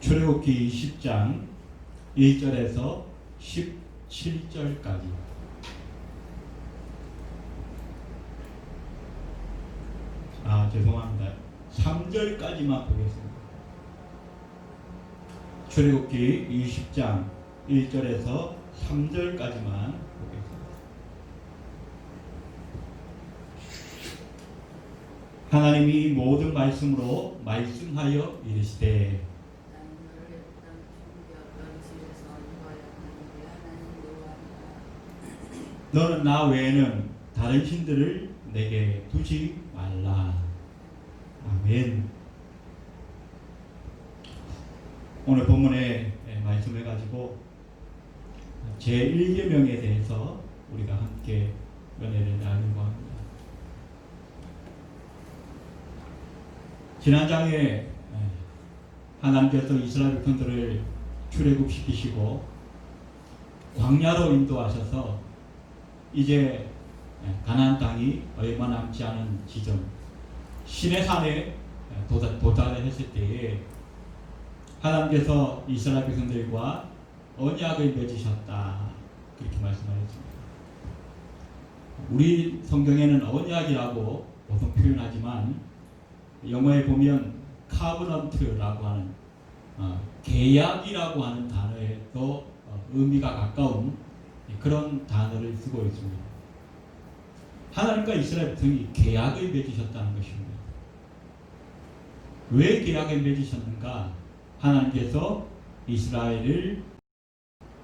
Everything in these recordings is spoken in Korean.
출애굽기 20장 1절에서 17절까지 아 죄송합니다. 3절까지만 보겠습니다. 출애굽기 20장 1절에서 3절까지만 보겠습니다. 하나님이 모든 말씀으로 말씀하여 이르시되 나는 너를 땅 준비하던 집에서 인도하였느니 하나님 여호와니라 너는 나 외에는 다른 신들을 내게 두지 말라. 아멘. 오늘 본문에 말씀해 가지고 제 1계명에 대해서 우리가 함께 은혜를 나누고 합니다. 지난 장에 하나님께서 이스라엘 백성들을 출애굽시키시고 광야로 인도하셔서 이제 가나안 땅이 얼마 남지 않은 지점 신의 산에 도달, 도달을 했을 때에 하나님께서 이스라엘 백성들과 언약을 맺으셨다 그렇게 말씀하셨습니다. 우리 성경에는 언약이라고 보통 표현하지만 영어에 보면 카브넌트라고 하는 어, 계약이라고 하는 단어에 더 어, 의미가 가까운 그런 단어를 쓰고 있습니다. 하나님과 이스라엘 백성이 계약을 맺으셨다는 것입니다. 왜 계약을 맺으셨는가? 하나님께서 이스라엘을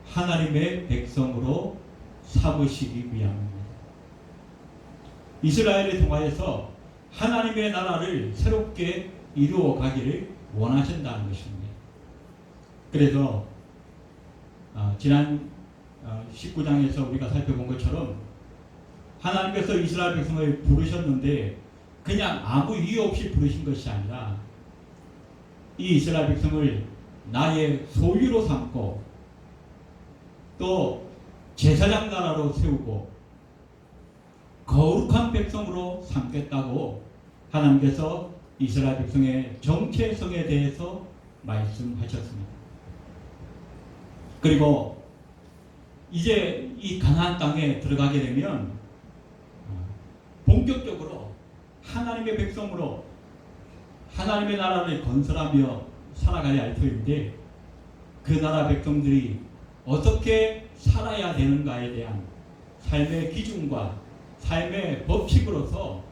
하나님의 백성으로 삼으시기 위함입니다. 이스라엘을 통하여서 하나님의 나라를 새롭게 이루어 가기를 원하신다는 것입니다. 그래서 어, 지난 어, 19장에서 우리가 살펴본 것처럼 하나님께서 이스라엘 백성을 부르셨는데 그냥 아무 이유 없이 부르신 것이 아니라 이 이스라엘 백성을 나의 소유로 삼고 또 제사장 나라로 세우고 거룩한 백성으로 삼겠다고 하나님께서 이스라엘 백성의 정체성에 대해서 말씀하셨습니다. 그리고 이제 이 가나안 땅에 들어가게 되면 어, 본격적으로 하나님의 백성으로 하나님의 나라를 건설하며 살아가야 할 터인데 그 나라 백성들이 어떻게 살아야 되는가에 대한 삶의 기준과 삶의 법칙으로서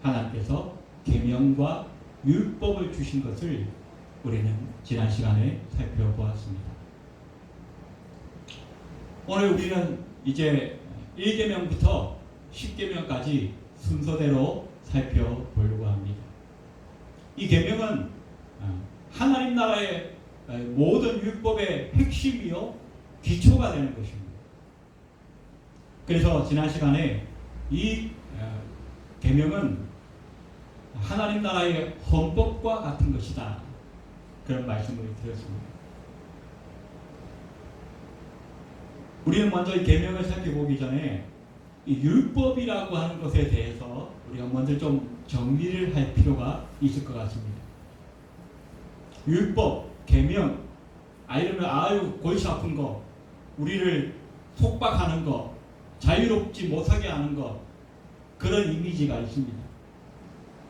하나님께서 계명과 율법을 주신 것을 우리는 지난 시간에 살펴보았습니다. 오늘 우리는 이제 1계명부터 10계명까지 순서대로 살펴보려고 합니다. 이 계명은 어, 하나님 나라의 어, 모든 율법의 핵심이요 기초가 되는 것입니다. 그래서 지난 시간에 이 어, 계명은 하나님 나라의 헌법과 같은 것이다. 그런 말씀을 드렸습니다. 우리는 먼저 이 계명을 살펴보기 전에 이 율법이라고 하는 것에 대해서 우리가 먼저 좀 정리를 할 필요가 있을 것 같습니다. 율법, 계명, 아이러면 아유 골치 아픈 거, 우리를 속박하는 거, 자유롭지 못하게 하는 것 그런 이미지가 있습니다.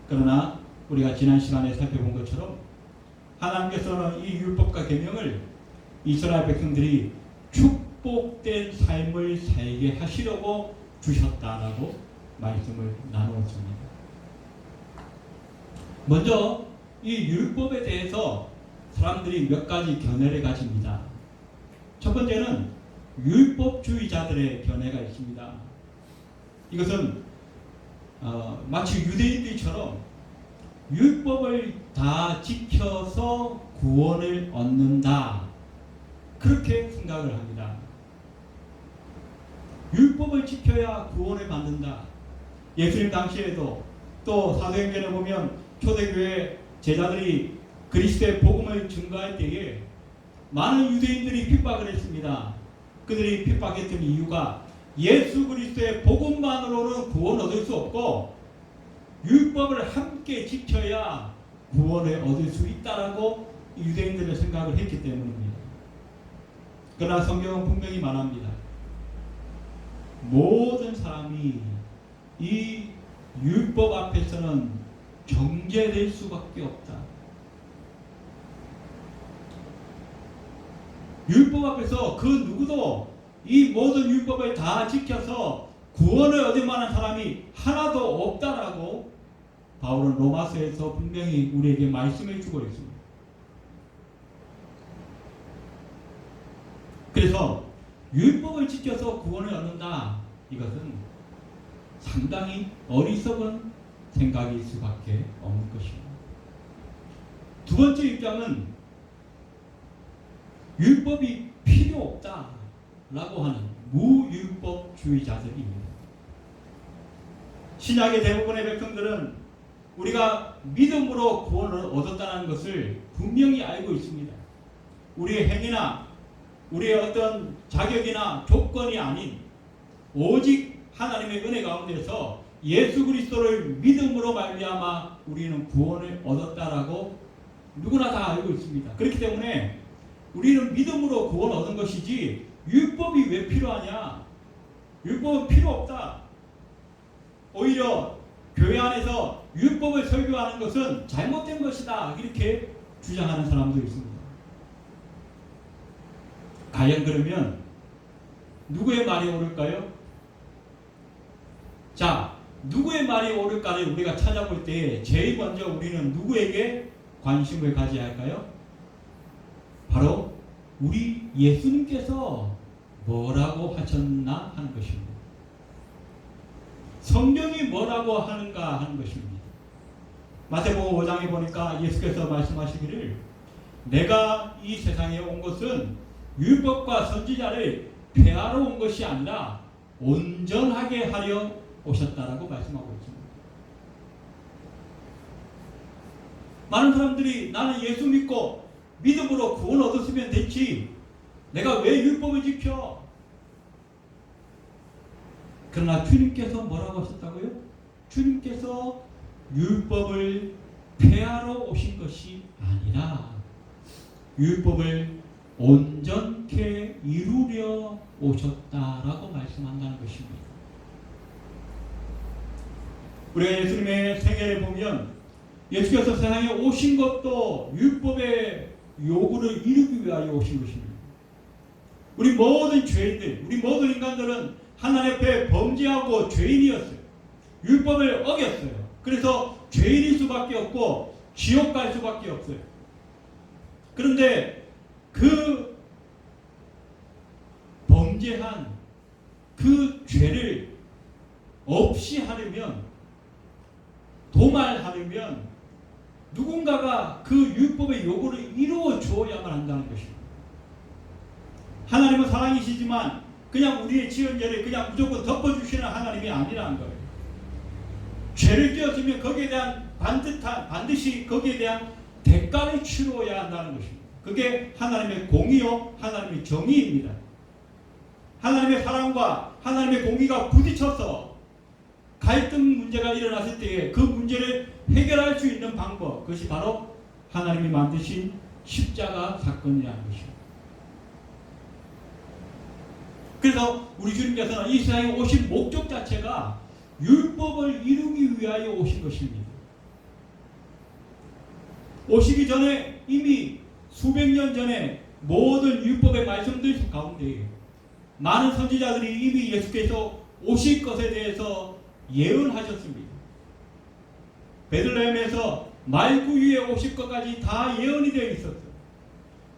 그러나 우리가 지난 시간에 살펴본 것처럼 하나님께서는 이 율법과 계명을 이스라엘 백성들이 축 복된 삶을 살게 하시려고 주셨다라고 말씀을 나누었습니다. 먼저 이 율법에 대해서 사람들이 몇 가지 견해를 가집니다. 첫 번째는 율법주의자들의 견해가 있습니다. 이것은 어, 마치 유대인들처럼 율법을 다 지켜서 구원을 얻는다. 그렇게 생각을 합니다. 율법을 지켜야 구원을 받는다. 예수님 당시에도 또 사도행전에 보면 초대교회 제자들이 그리스도의 복음을 증거할 때에 많은 유대인들이 핍박을 했습니다. 그들이 핍박했던 이유가 예수 그리스도의 복음만으로는 구원 얻을 수 없고 율법을 함께 지켜야 구원을 얻을 수 있다라고 유대인들의 생각을 했기 때문입니다. 그러나 성경은 분명히 말합니다. 모든 사람이 이 율법 앞에서는 정죄될 수밖에 없다. 율법 앞에서 그 누구도 이 모든 율법을 다 지켜서 구원을 얻을 만한 사람이 하나도 없다라고 바울은 로마서에서 분명히 우리에게 말씀해 주고 있습니다. 그래서 율법을 지켜서 구원을 얻는다. 이것은 상당히 어리석은 생각일 수밖에 없는 것입니다. 두 번째 입장은 율법이 필요 없다 라고 하는 무율법주의자들입니다. 신약의 대부분의 백성들은 우리가 믿음으로 구원을 얻었다는 것을 분명히 알고 있습니다. 우리의 행위나 우리의 어떤 자격이나 조건이 아닌 오직 하나님의 은혜 가운데서 예수 그리스도를 믿음으로 말미암아 우리는 구원을 얻었다라고 누구나 다 알고 있습니다. 그렇기 때문에 우리는 믿음으로 구원 얻은 것이지 율법이 왜 필요하냐? 율법은 필요 없다. 오히려 교회 안에서 율법을 설교하는 것은 잘못된 것이다. 이렇게 주장하는 사람도 있습니다. 과연 그러면 누구의 말이 옳을까요? 자, 누구의 말이 옳을까를 우리가 찾아볼 때 제일 먼저 우리는 누구에게 관심을 가져야 할까요? 바로 우리 예수님께서 뭐라고 하셨나 하는 것입니다. 성경이 뭐라고 하는가 하는 것입니다. 마태복음 5장에 보니까 예수께서 말씀하시기를 내가 이 세상에 온 것은 율법과 선지자를 폐하러 온 것이 아니라 온전하게 하려 오셨다라고 말씀하고 있습니다. 많은 사람들이 나는 예수 믿고 믿음으로 구원 얻었으면 됐지. 내가 왜 율법을 지켜? 그러나 주님께서 뭐라고 하셨다고요? 주님께서 율법을 폐하러 오신 것이 아니라 율법을 온전케 이루려 오셨다라고 말씀한다는 것입니다. 우리가 예수님의 생애를 보면 예수께서 세상에 오신 것도 율법의 요구를 이루기 위하여 오신 것입니다. 우리 모든 죄인들, 우리 모든 인간들은 하나님 앞에 범죄하고 죄인이었어요. 율법을 어겼어요. 그래서 죄인일 수밖에 없고 지옥 갈 수밖에 없어요. 그런데 그 범죄한 그 죄를 없이 하려면 도말하려면 누군가가 그 율법의 요구를 이루어 주어야만 한다는 것입니다. 하나님은 사랑이시지만 그냥 우리의 지은 죄를 그냥 무조건 덮어주시는 하나님이 아니라는 거예요. 죄를 지었으면 거기에 대한 반듯한 반드시 거기에 대한 대가를 치루어야 한다는 것입니다. 그게 하나님의 공의요, 하나님의 정의입니다. 하나님의 사랑과 하나님의 공의가 부딪혀서 갈등 문제가 일어났을 때에 그 문제를 해결할 수 있는 방법, 그것이 바로 하나님이 만드신 십자가 사건이라는 것입니다. 그래서 우리 주님께서는 이 세상에 오신 목적 자체가 율법을 이루기 위하여 오신 것입니다. 오시기 전에 이미 수백 년 전에 모든 율법의 말씀들 가운데 많은 선지자들이 이미 예수께서 오실 것에 대해서 예언하셨습니다. 베들레헴에서 말구 위에 오실 것까지 다 예언이 되어 있었어요.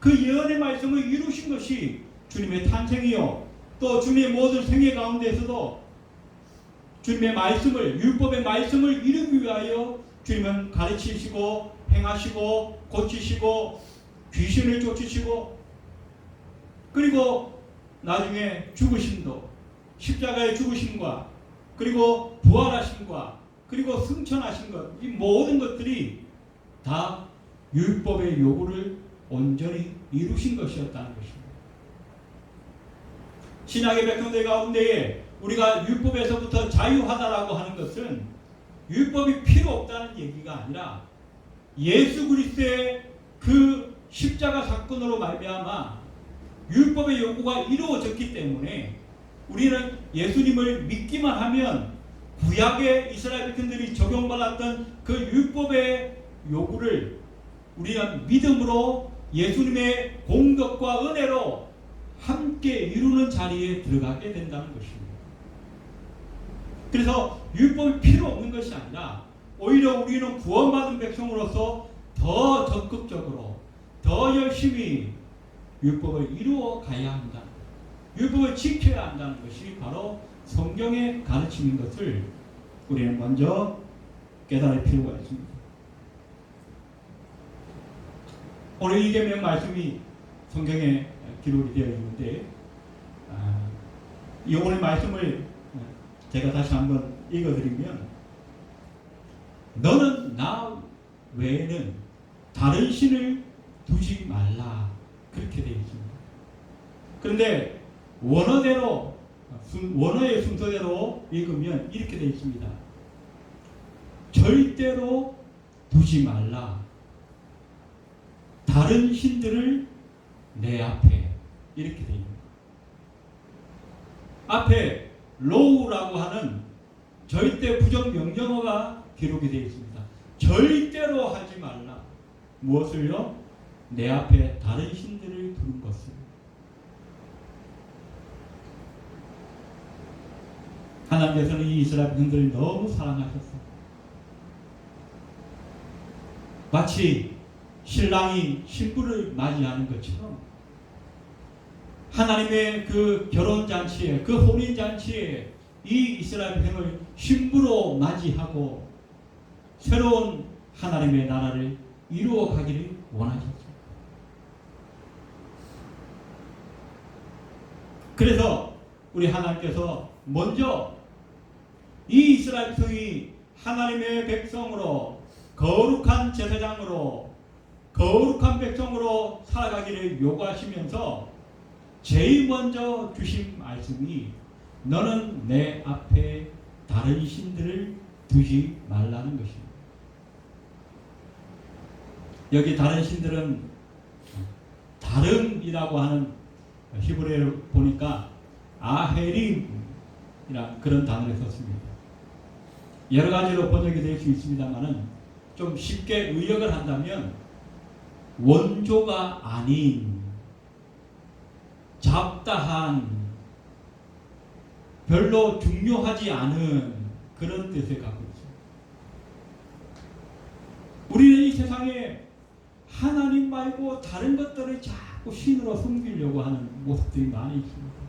그 예언의 말씀을 이루신 것이 주님의 탄생이요. 또 주님의 모든 생애 가운데에서도 주님의 말씀을 율법의 말씀을 이루기 위하여 주님은 가르치시고 행하시고 고치시고 귀신을 쫓으시고 그리고 나중에 죽으심도 십자가의 죽으심과 그리고 부활하심과 그리고 승천하신 것 이 모든 것들이 다 율법의 요구를 온전히 이루신 것이었다는 것입니다. 신약의 백성들 가운데에 우리가 율법에서부터 자유하다라고 하는 것은 율법이 필요 없다는 얘기가 아니라 예수 그리스도의 그 십자가 사건으로 말미암아 율법의 요구가 이루어졌기 때문에 우리는 예수님을 믿기만 하면 구약의 이스라엘 백성들이 적용받았던 그 율법의 요구를 우리는 믿음으로 예수님의 공덕과 은혜로 함께 이루는 자리에 들어가게 된다는 것입니다. 그래서 율법이 필요 없는 것이 아니라 오히려 우리는 구원받은 백성으로서 더 적극적으로 더 열심히 율법을 이루어 가야 한다. 율법을 지켜야 한다는 것이 바로 성경의 가르침인 것을 우리는 먼저 깨달을 필요가 있습니다. 오늘 이계명 말씀이 성경에 기록이 되어 있는데 아, 이 오늘 말씀을 제가 다시 한번 읽어드리면 너는 나 외에는 다른 신을 두지 말라 그렇게 되어 있습니다. 그런데 원어대로 순- 원어의 순서대로 읽으면 이렇게 되어 있습니다. 절대로 두지 말라. 다른 신들을 내 앞에 이렇게 되어 있습니다. 앞에 로우라고 하는 절대 부정 명령어가 기록이 되어 있습니다. 절대로 하지 말라. 무엇을요? 내 앞에 다른 신들을 두는 것을. 하나님께서는 이 이스라엘 백성들을 너무 사랑하셨어. 마치 신랑이 신부를 맞이하는 것처럼 하나님의 그 결혼 잔치에 그 혼인 잔치에 이 이스라엘 백성을 신부로 맞이하고 새로운 하나님의 나라를 이루어 가기를 원하셨죠. 그래서 우리 하나님께서 먼저 이 이스라엘 백성이 하나님의 백성으로 거룩한 제사장으로 거룩한 백성으로 살아가기를 요구하시면서 제일 먼저 주신 말씀이 너는 내 앞에 다른 신들을 두지 말라는 것입니다. 여기 다른 신들은 다름이라고 하는 히브리어를 보니까 아헤림이라 그런 단어를 썼습니다. 여러 가지로 번역이 될 수 있습니다만은 좀 쉽게 의역을 한다면 원조가 아닌 잡다한 별로 중요하지 않은 그런 뜻을 갖고 있습니다. 우리는 이 세상에 하나님 말고 다른 것들을 자꾸 신으로 섬기려고 하는 모습들이 많이 있습니다.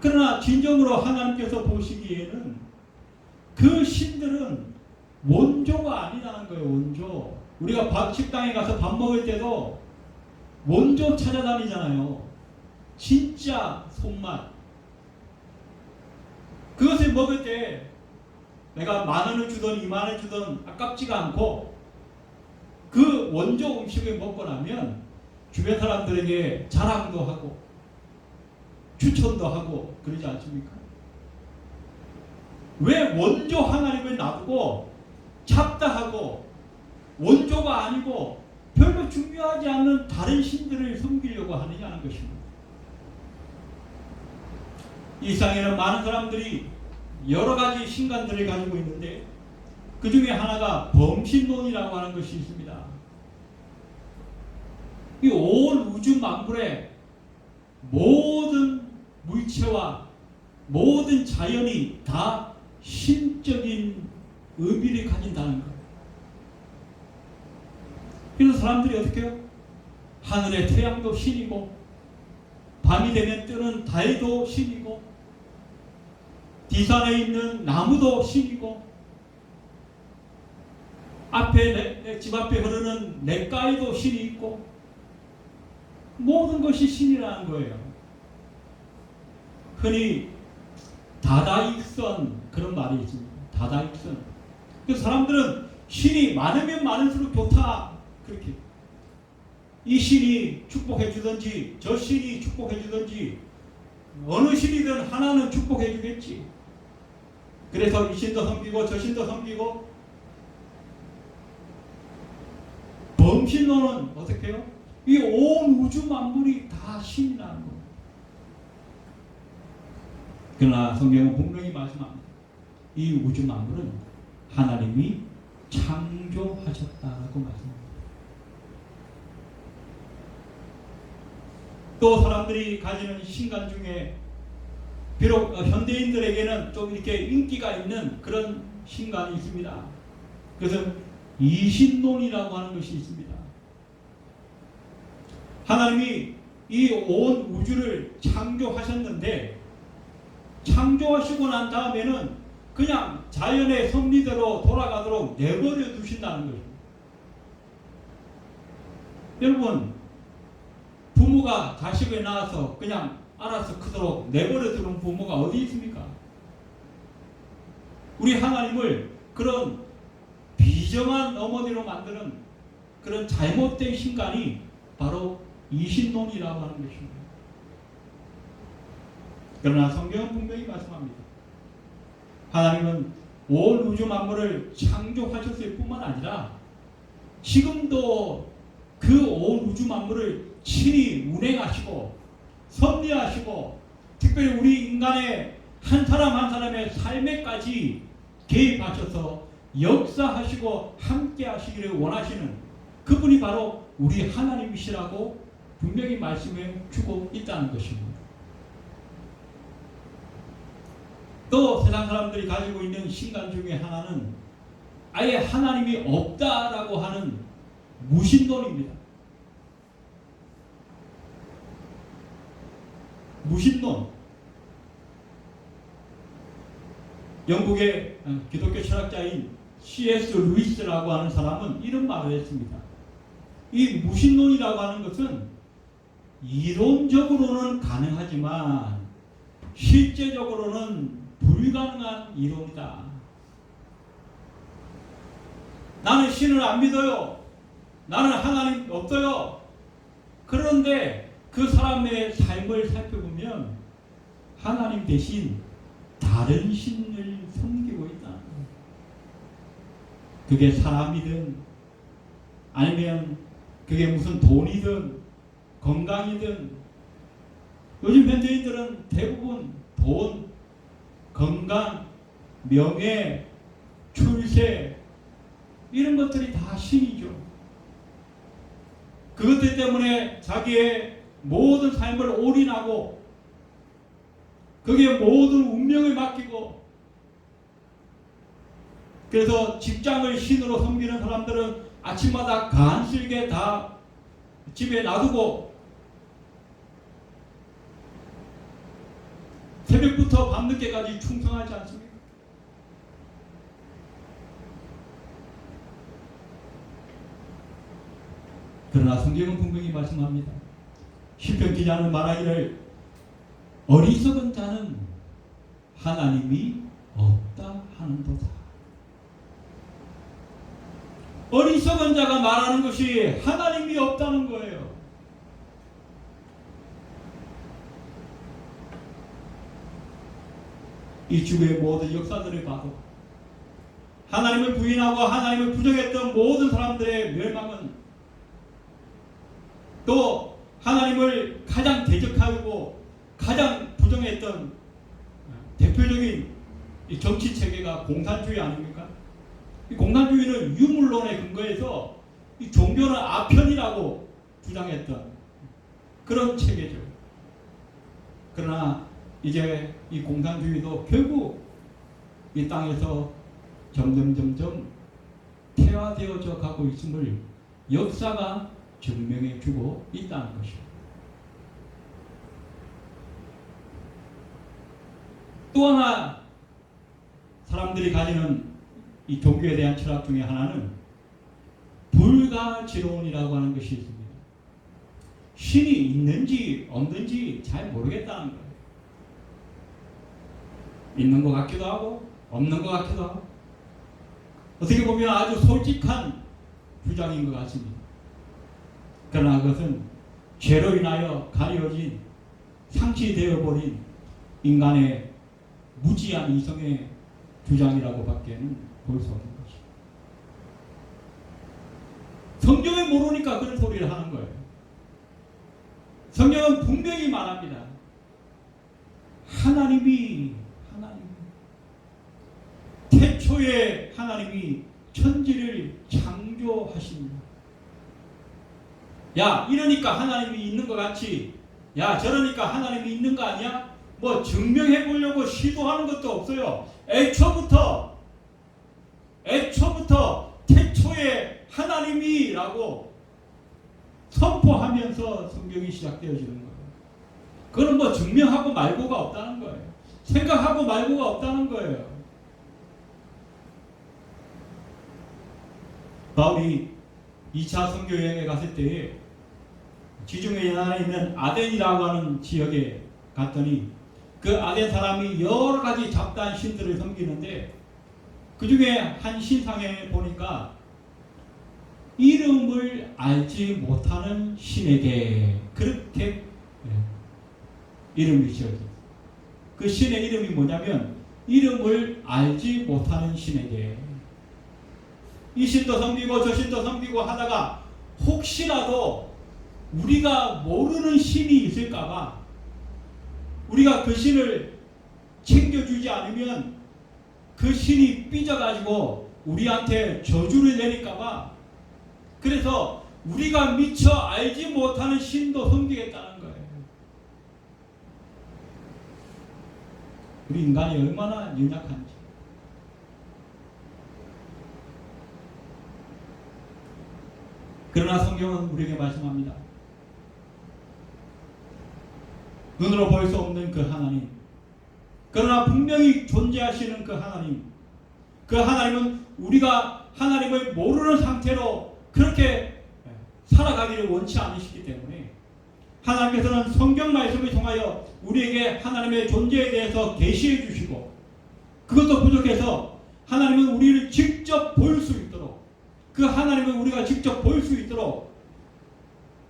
그러나 진정으로 하나님께서 보시기에는 그 신들은 원조가 아니라는 거예요, 원조. 우리가 밥 식당에 가서 밥 먹을 때도 원조 찾아다니잖아요. 진짜 손맛. 그것을 먹을 때 내가 만 원을 주던 이만 원을 주던 아깝지가 않고 그 원조 음식을 먹고 나면 주변 사람들에게 자랑도 하고 추천도 하고 그러지 않습니까? 왜 원조 하나님을 놔두고 잡다하고 원조가 아니고 별로 중요하지 않는 다른 신들을 섬기려고 하느냐는 것입니다. 이 세상에는 많은 사람들이 여러 가지 신간들을 가지고 있는데 그 중에 하나가 범신론이라고 하는 것이 있습니다. 이 온 우주 만물의 모든 물체와 모든 자연이 다 신적인 의미를 가진다는 것. 그래서 사람들이 어떻게 해요? 하늘의 태양도 신이고 밤이 되면 뜨는 달도 신이고 디산에 있는 나무도 신이고 앞에 내, 내 집 앞에 흐르는 냇가에도 신이 있고 모든 것이 신이라는 거예요. 흔히 다다익선 그런 말이 있습니다. 다다익선. 그 사람들은 신이 많으면 많을수록 좋다 그렇게 이 신이 축복해 주든지 저 신이 축복해 주든지 어느 신이든 하나는 축복해 주겠지. 그래서 이 신도 섬기고 저 신도 섬기고 범 범신론은 어떻게 해요? 이 온 우주 만물이 다 신이라는 거예요. 그러나 성경은 분명히 말씀합니다. 이 우주 만물은 하나님이 창조하셨다라고 말씀합니다. 또 사람들이 가지는 신간 중에 비록 어, 현대인들에게는 좀 이렇게 인기가 있는 그런 신간이 있습니다. 그래서 이신론이라고 하는 것이 있습니다. 하나님이 이 온 우주를 창조하셨는데 창조하시고 난 다음에는 그냥 자연의 섭리대로 돌아가도록 내버려 두신다는 거죠. 여러분, 부모가 자식을 낳아서 그냥 알아서 크도록 내버려 두는 부모가 어디 있습니까? 우리 하나님을 그런 비정한 어머니로 만드는 그런 잘못된 신간이 바로 이신론이라고 하는 것입니다. 그러나 성경은 분명히 말씀합니다. 하나님은 온 우주 만물을 창조하셨을 뿐만 아니라 지금도 그 온 우주 만물을 친히 운행하시고 섭리하시고 특별히 우리 인간의 한 사람 한 사람의 삶에까지 개입하셔서 역사하시고 함께 하시기를 원하시는 그분이 바로 우리 하나님이시라고 분명히 말씀해 주고 있다는 것입니다. 또 세상 사람들이 가지고 있는 신간 중에 하나는 아예 하나님이 없다라고 하는 무신론입니다. 무신론. 영국의 어, 기독교 철학자인 C.S. 루이스라고 하는 사람은 이런 말을 했습니다. 이 무신론이라고 하는 것은 이론적으로는 가능하지만 실제적으로는 불가능한 이론이다. 나는 신을 안 믿어요. 나는 하나님 없어요. 그런데 그 사람의 삶을 살펴보면 하나님 대신 다른 신을 섬기고 있다. 그게 사람이든 아니면 그게 무슨 돈이든 건강이든 요즘 현대인들은 대부분 돈, 건강, 명예, 출세 이런 것들이 다 신이죠. 그것들 때문에 자기의 모든 삶을 올인하고 그게 모든 운명을 맡기고 그래서 직장을 신으로 섬기는 사람들은 아침마다 간슬게 다 집에 놔두고 새벽부터 밤늦게까지 충성하지 않습니까? 그러나 성경은 분명히 말씀합니다. 시편 기자는 말하기를 어리석은 자는 하나님이 없다 하는도다. 어리석은 자가 말하는 것이 하나님이 없다는 거예요. 이 주의 모든 역사들을 봐도 하나님을 부인하고 하나님을 부정했던 모든 사람들의 멸망은 또 하나님을 가장 대적하고 가장 부정했던 대표적인 이 정치 체계가 공산주의 아닙니까? 이 공산주의는 유물론에 근거해서 이 종교는 아편이라고 주장했던 그런 체계죠. 그러나 이제 이 공산주의도 결국 이 땅에서 점점 점점 퇴화되어져 가고 있음을 역사가 증명해 주고 있다는 것입니다. 또 하나 사람들이 가지는 이 종교에 대한 철학 중에 하나는 불가지론이라고 하는 것이 있습니다. 신이 있는지 없는지 잘 모르겠다는 거예요. 있는 것 같기도 하고 없는 것 같기도 하고 어떻게 보면 아주 솔직한 주장인 것 같습니다. 그러나 그것은 죄로 인하여 가려진 상치되어 버린 인간의 무지한 이성의 주장이라고 밖에는 볼 수 없는 것입니다. 성경을 모르니까 그런 소리를 하는 거예요. 성경은 분명히 말합니다. 하나님이 하나님 태초에 하나님이 천지를 창조하십니다. 야 이러니까 하나님이 있는 것 같이 야 저러니까 하나님이 있는 거 아니야? 뭐 증명해 보려고 시도하는 것도 없어요. 애초부터 애초부터 태초에 하나님이라고 선포하면서 성경이 시작되어지는 거예요. 그건 뭐 증명하고 말고가 없다는 거예요. 생각하고 말고가 없다는 거예요. 바울이 2차 선교 여행에 갔을 때에 지중해 연안에 있는 아덴이라고 하는 지역에 갔더니 그 아덴 사람이 여러 가지 잡다한 신들을 섬기는데 그 중에 한 신상에 보니까 이름을 알지 못하는 신에게 그렇게 예, 이름이 지어졌어요. 그 신의 이름이 뭐냐면 이름을 알지 못하는 신에게 이 신도 섬기고 저 신도 섬기고 하다가 혹시라도 우리가 모르는 신이 있을까봐 우리가 그 신을 챙겨주지 않으면 그 신이 삐져가지고 우리한테 저주를 내릴까봐 그래서 우리가 미처 알지 못하는 신도 섬기겠다는 거예요. 우리 인간이 얼마나 연약한지. 그러나 성경은 우리에게 말씀합니다. 눈으로 볼 수 없는 그 하나님. 그러나 분명히 존재하시는 그 하나님. 그 하나님은 우리가 하나님을 모르는 상태로 그렇게 살아가기를 원치 않으시기 때문에 하나님께서는 성경 말씀을 통하여 우리에게 하나님의 존재에 대해서 계시해 주시고 그것도 부족해서 하나님은 우리를 직접 볼 수 그 하나님을 우리가 직접 볼 수 있도록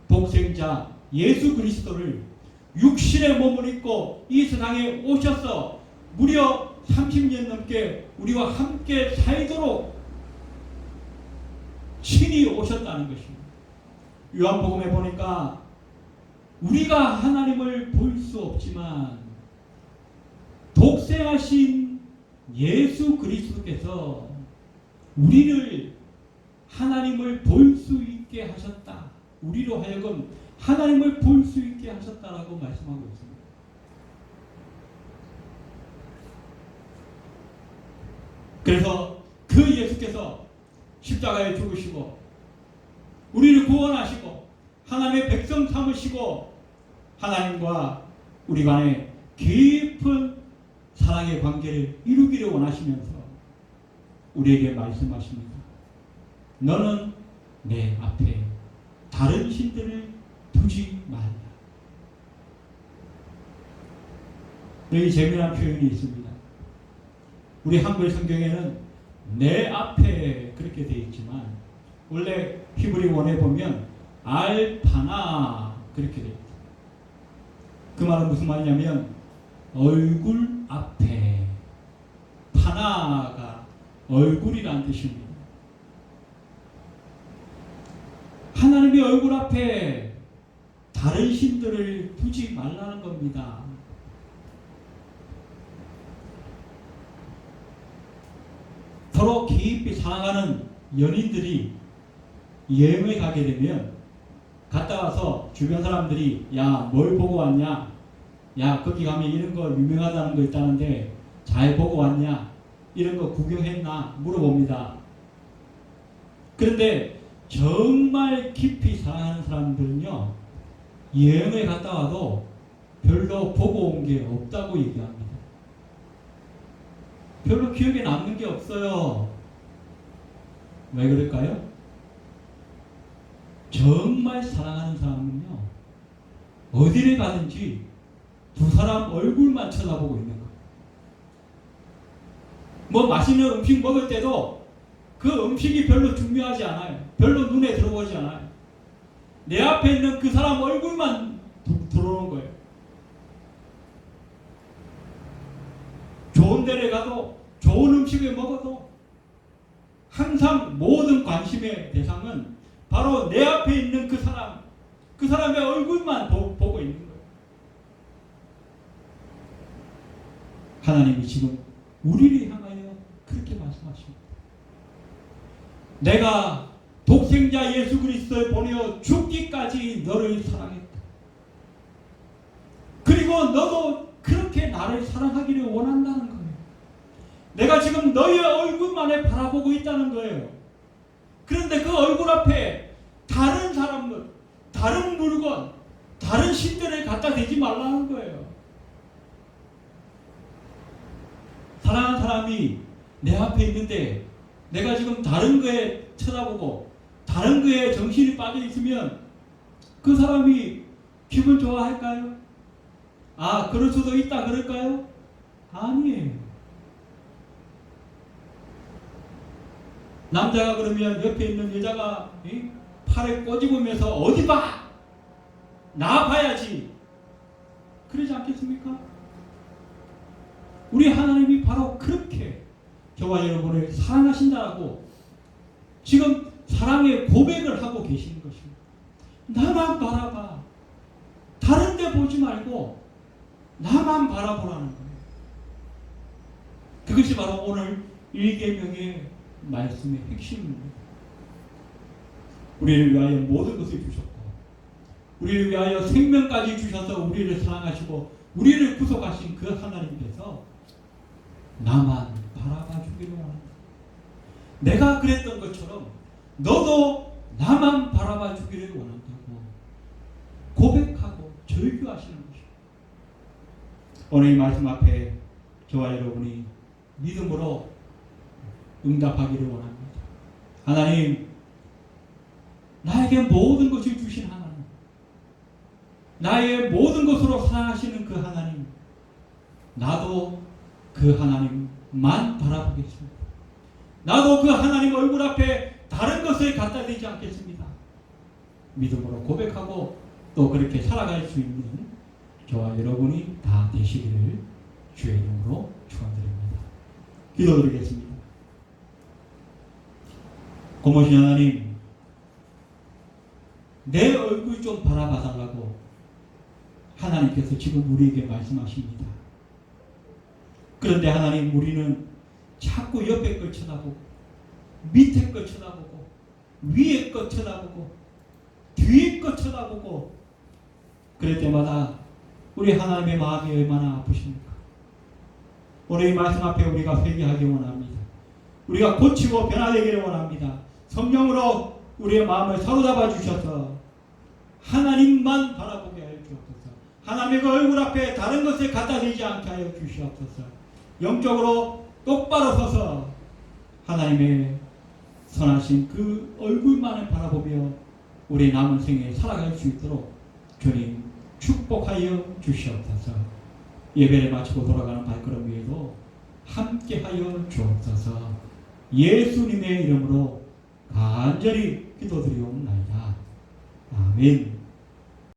복생자 예수 그리스도를 육신의 몸을 입고 이 세상에 오셔서 무려 30년 넘게 우리와 함께 살도록 친히 오셨다는 것입니다. 요한복음에 보니까 우리가 하나님을 볼 수 없지만 독생하신 예수 그리스도께서 우리를 하나님을 볼 수 있게 하셨다. 우리로 하여금 하나님을 볼 수 있게 하셨다라고 말씀하고 있습니다. 그래서 그 예수께서 십자가에 죽으시고 우리를 구원하시고 하나님의 백성 삼으시고 하나님과 우리 간에 깊은 사랑의 관계를 이루기를 원하시면서 우리에게 말씀하십니다. 너는 내 앞에 다른 신들을 두지 말라. 여기 재미난 표현이 있습니다. 우리 한글 성경에는 내 앞에 그렇게 되어 있지만 원래 히브리 원에 보면 알파나 그렇게 되어 있습니다. 그 말은 무슨 말이냐면 얼굴 앞에 파나가 얼굴이라는 뜻입니다. 하나님의 얼굴 앞에 다른 신들을 두지 말라는 겁니다. 서로 깊이 사랑하는 연인들이 여행을 가게 되면 갔다 와서 주변 사람들이 야 뭘 보고 왔냐? 야 거기 가면 이런 거 유명하다는 거 있다는데 잘 보고 왔냐? 이런 거 구경했나? 물어봅니다. 그런데 정말 깊이 사랑하는 사람들은요 여행을 갔다 와도 별로 보고 온 게 없다고 얘기합니다 별로 기억에 남는 게 없어요 왜 그럴까요? 정말 사랑하는 사람은요, 어디를 가든지 두 사람 얼굴만 쳐다보고 있는 거예요. 뭐 맛있는 음식 먹을 때도 그 음식이 별로 중요하지 않아요. 별로 눈에 들어오지 않아요. 내 앞에 있는 그 사람 얼굴만 두- 들어오는 거예요. 좋은 데를 가도 좋은 음식을 먹어도 항상 모든 관심의 대상은 바로 내 앞에 있는 그 사람, 그 사람의 얼굴만 보, 보고 있는 거예요. 하나님이 지금 우리를 향하여 그렇게 말씀하십니다. 내가 독생자 예수 그리스도를 보내어 죽기까지 너를 사랑했다. 그리고 너도 그렇게 나를 사랑하기를 원한다는 거예요. 내가 지금 너의 얼굴만을 바라보고 있다는 거예요. 그런데 그 얼굴 앞에 다른 사람들, 다른 물건, 다른 신들을 갖다 대지 말라는 거예요. 사랑하는 사람이 내 앞에 있는데 내가 지금 다른 거에 쳐다보고 다른 거에 정신이 빠져 있으면 그 사람이 기분 좋아할까요? 아, 그럴 수도 있다 그럴까요? 아니에요. 남자가 그러면 옆에 있는 여자가 이? 팔에 꼬집으면서 어디 봐! 나 봐야지! 그러지 않겠습니까? 우리 하나님이 바로 그렇게 저와 여러분을 사랑하신다고 지금 사랑의 고백을 하고 계시는 것입니다. 나만 바라봐. 다른 데 보지 말고 나만 바라보라는 거예요. 그것이 바로 오늘 일계명의 말씀의 핵심입니다. 우리를 위하여 모든 것을 주셨고 우리를 위하여 생명까지 주셔서 우리를 사랑하시고 우리를 구속하신 그 하나님께서 나만 바라봐 주기를 원한다. 내가 그랬던 것처럼 너도 나만 바라봐 주기를 원한다고 고백하고 절규하시는 것입니다. 오늘 이 말씀 앞에 저와 여러분이 믿음으로 응답하기를 원합니다. 하나님, 나에게 모든 것을 주신 하나님, 나의 모든 것으로 사랑하시는 그 하나님, 나도 그 하나님만 바라보겠습니다. 나도 그 하나님 얼굴 앞에 다른 것을 갖다 대지 않겠습니다. 믿음으로 고백하고 또 그렇게 살아갈 수 있는 저와 여러분이 다 되시기를 주의 이름으로 축원드립니다. 기도드리겠습니다. 고모신 하나님, 내 얼굴 좀 바라봐 달라고 하나님께서 지금 우리에게 말씀하십니다. 그런데 하나님 우리는 자꾸 옆에 걸 쳐다보고 밑에 걸 쳐다보고 위에 걸 쳐다보고 뒤에 걸 쳐다보고 그럴 때마다 우리 하나님의 마음이 얼마나 아프십니까? 오늘 이 말씀 앞에 우리가 회개하기 원합니다. 우리가 고치고 변화되기를 원합니다. 성령으로 우리의 마음을 사로잡아 주셔서 하나님만 바라보게 하여 주옵소서. 하나님의 그 얼굴 앞에 다른 것을 갖다 대지 않게 하여 주시옵소서. 영적으로 똑바로 서서 하나님의 선하신 그 얼굴만을 바라보며 우리 남은 생에 살아갈 수 있도록 주님 축복하여 주시옵소서. 예배를 마치고 돌아가는 발걸음 위에도 함께하여 주옵소서. 예수님의 이름으로 간절히 기도드리옵나이다. 아멘.